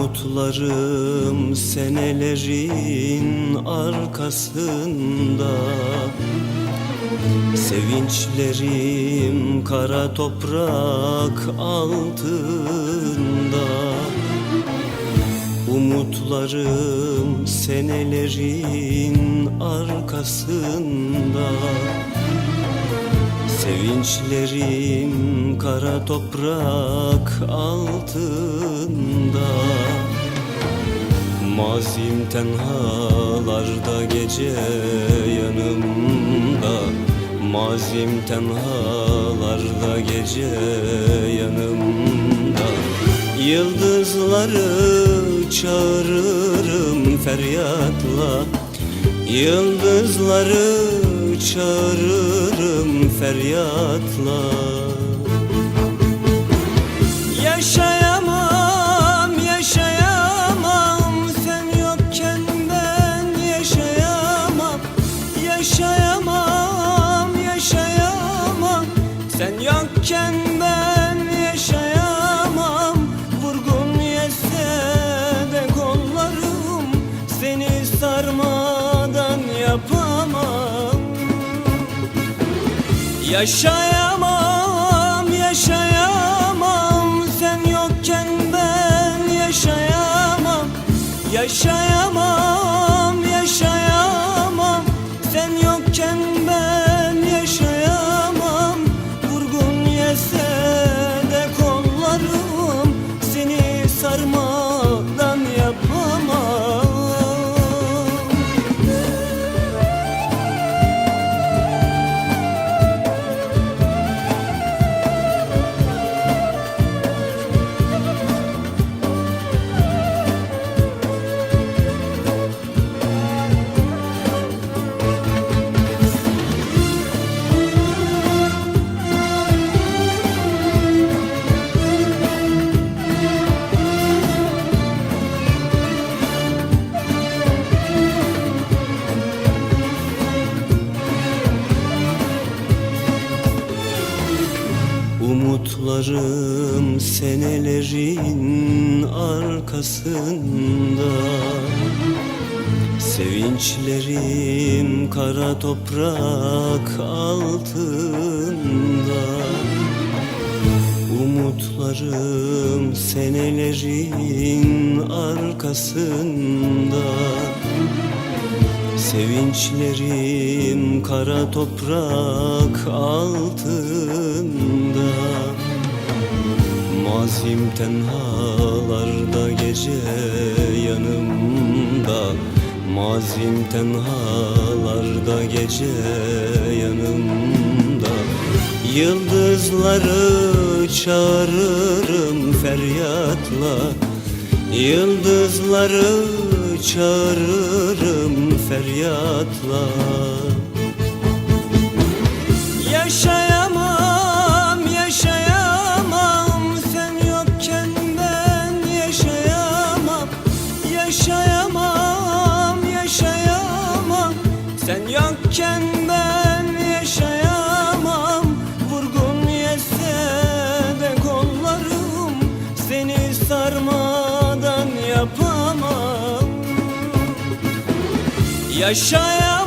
Umutlarım senelerin arkasında. Sevinçlerim kara toprak altında. Umutlarım senelerin arkasında Sevinçlerim kara toprak altında. Mazim tenhalarda gece yanımda. Mazim tenhalarda gece yanımda. Yıldızları çağırırım feryatla. Yıldızları çağırırım feryatla Yaşayamam, Yaşayamam, Umutlarım senelerin arkasında. Sevinçlerim kara toprak altında. Umutlarım senelerin arkasında. Sevinçlerim kara toprak altında Mazim tenhalarda gece yanımda. Mazim tenhalarda gece yanımda. Yıldızları çağırırım feryatla. Yıldızları çağırırım feryatla yokken ben yaşayamam. Vurgun yese de kollarım. Seni sarmadan yapamam. Yaşayamam,